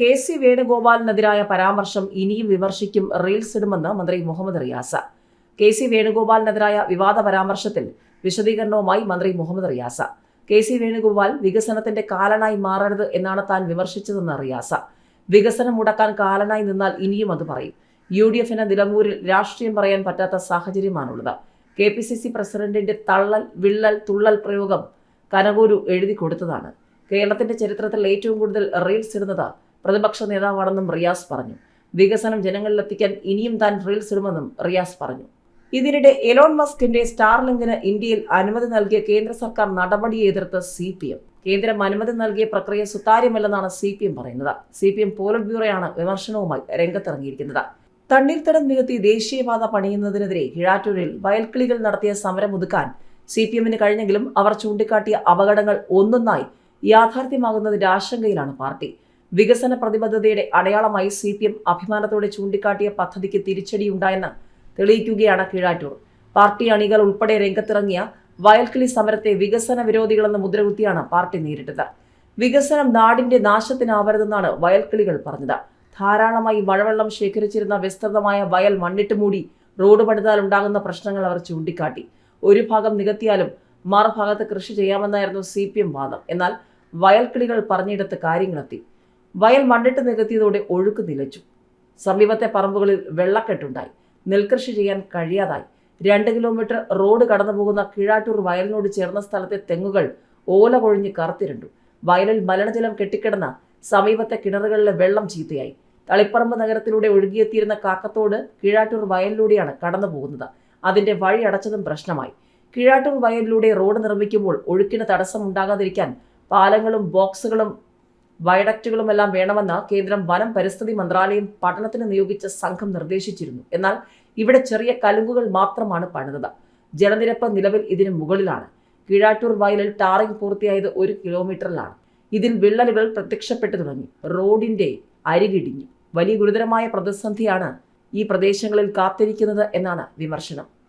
K C വേണുഗോപാലിനെതിരായ പരാമർശം ഇനിയും വിമർശിക്കും reels ഇടുമെന്ന് മന്ത്രി മുഹമ്മദ് റിയാസ. കെ സി വേണുഗോപാലിനെതിരായ വിവാദ പരാമർശത്തിൽ വിശദീകരണവുമായി മന്ത്രി മുഹമ്മദ് റിയാസ. കെ സി വേണുഗോപാൽ വികസനത്തിന്റെ കാലനായി മാറരുത് എന്നാണ് താൻ വിമർശിച്ചതെന്ന് റിയാസ. വികസനം മുടക്കാൻ കാലനായി നിന്നാൽ ഇനിയും അത് പറയും. യു ഡി എഫിന് നിലമ്പൂരിൽ രാഷ്ട്രീയം പറയാൻ പറ്റാത്ത സാഹചര്യമാണുള്ളത്. കെ പി സി സി പ്രസിഡന്റിന്റെ തള്ളൽ വിള്ളൽ തുള്ളൽ പ്രയോഗം കനകൂരു എഴുതി കൊടുത്തതാണ്. കേരളത്തിന്റെ ചരിത്രത്തിൽ ഏറ്റവും കൂടുതൽ റീൽസ് ഇടുന്നത് പ്രതിപക്ഷ നേതാവാണെന്നും റിയാസ് പറഞ്ഞു. വികസനം ജനങ്ങളിലെത്തിക്കാൻ ഇനിയും താൻ റീൽസ് ഇടുമെന്നും റിയാസ് പറഞ്ഞു. ഇതിനിടെ എലോൺ മസ്കിന്റെ സ്റ്റാർലിങ്കിന് ഇന്ത്യയിൽ അനുമതി നൽകിയ കേന്ദ്ര സർക്കാർ നടപടിയെ എതിർത്ത് സി പി എം കേന്ദ്രം അനുമതി നൽകിയ പ്രക്രിയ സുതാര്യമല്ലെന്നാണ് സി പി എം പറയുന്നത്. സി പി എം പോളിറ്റ് ബ്യൂറോയാണ് വിമർശനവുമായി രംഗത്തിറങ്ങിയിരിക്കുന്നത്. തണ്ണീർത്തടം നികത്തി ദേശീയപാത പണിയുന്നതിനെതിരെ കിഴാറ്റൂരിൽ വയൽക്കിളികൾ നടത്തിയ സമരം ഒതുക്കാൻ സി പി എമ്മിന് കഴിഞ്ഞെങ്കിലും അവർ ചൂണ്ടിക്കാട്ടിയ അപകടങ്ങൾ ഒന്നൊന്നായി യാഥാർത്ഥ്യമാകുന്നതിന്റെ ആശങ്കയിലാണ് പാർട്ടി. വികസന പ്രതിബദ്ധതയുടെ അടയാളമായി സി പി എം അഭിമാനത്തോടെ ചൂണ്ടിക്കാട്ടിയ പദ്ധതിക്ക് തിരിച്ചടിയുണ്ടായെന്ന് തെളിയിക്കുകയാണ് കീഴാറ്റൂർ. പാർട്ടി അണികൾ ഉൾപ്പെടെ രംഗത്തിറങ്ങിയ വയൽക്കിളി സമരത്തെ വികസന വിരോധികളെന്ന് മുദ്രകുത്തിയാണ് പാർട്ടി നേരിട്ടത്. വികസനം നാടിന്റെ നാശത്തിനാവരുതെന്നാണ് വയൽക്കിളികൾ പറഞ്ഞത്. ധാരാളമായി മഴവെള്ളം ശേഖരിച്ചിരുന്ന വിസ്തൃതമായ വയൽ മണ്ണിട്ട് മൂടി റോഡ് പണിതാൽ ഉണ്ടാകുന്ന പ്രശ്നങ്ങൾ അവർ ചൂണ്ടിക്കാട്ടി. ഒരു ഭാഗം നികത്തിയാലും മറുഭാഗത്ത് കൃഷി ചെയ്യാമെന്നായിരുന്നു സി വാദം. എന്നാൽ വയൽക്കിളികൾ പറഞ്ഞിടത്ത് കാര്യങ്ങളെത്തി. വയൽ മണ്ണിട്ട് നികത്തിയതോടെ ഒഴുക്ക് നിലച്ചു. സമീപത്തെ പറമ്പുകളിൽ വെള്ളക്കെട്ടുണ്ടായി. നെൽകൃഷി ചെയ്യാൻ കഴിയാതായി. രണ്ട് കിലോമീറ്റർ റോഡ് കടന്നു പോകുന്ന കീഴാറ്റൂർ വയലിനോട് ചേർന്ന സ്ഥലത്തെ തെങ്ങുകൾ ഓല കൊഴിഞ്ഞ് കറുത്തിരണ്ടു. വയലിൽ മലിനജലം കെട്ടിക്കിടന്ന സമീപത്തെ കിണറുകളിലെ വെള്ളം ചീത്തയായി. തളിപ്പറമ്പ് നഗരത്തിലൂടെ ഒഴുകിയെത്തിയിരുന്ന കാക്കത്തോട് കീഴാറ്റൂർ വയലിലൂടെയാണ് കടന്നു പോകുന്നത് അതിന്റെ വഴി അടച്ചതും പ്രശ്നമായി. കീഴാറ്റൂർ വയലിലൂടെ റോഡ് നിർമ്മിക്കുമ്പോൾ ഒഴുക്കിന് തടസ്സം ഉണ്ടാകാതിരിക്കാൻ പാലങ്ങളും ബോക്സുകളും വയഡക്റ്റുകളുമെല്ലാം വേണമെന്ന് കേന്ദ്രം വനം പരിസ്ഥിതി മന്ത്രാലയം പഠനത്തിന് നിയോഗിച്ച സംഘം നിർദ്ദേശിച്ചിരുന്നു. എന്നാൽ ഇവിടെ ചെറിയ കലുങ്കുകൾ മാത്രമാണ് പണിതത്. ജലനിരപ്പ് നിലവിൽ ഇതിന് മുകളിലാണ്. കീഴാറ്റൂർ വയലിൽ ടാറിംഗ് പൂർത്തിയായത് ഒരു കിലോമീറ്ററിലാണ്. ഇതിൽ വിള്ളലുകൾ പ്രത്യക്ഷപ്പെട്ടു തുടങ്ങി. റോഡിന്റെ അരികിടിഞ്ഞു. വലിയ ഗുരുതരമായ പ്രതിസന്ധിയാണ് ഈ പ്രദേശങ്ങളിൽ കാത്തിരിക്കുന്നത് എന്നാണ് വിമർശനം.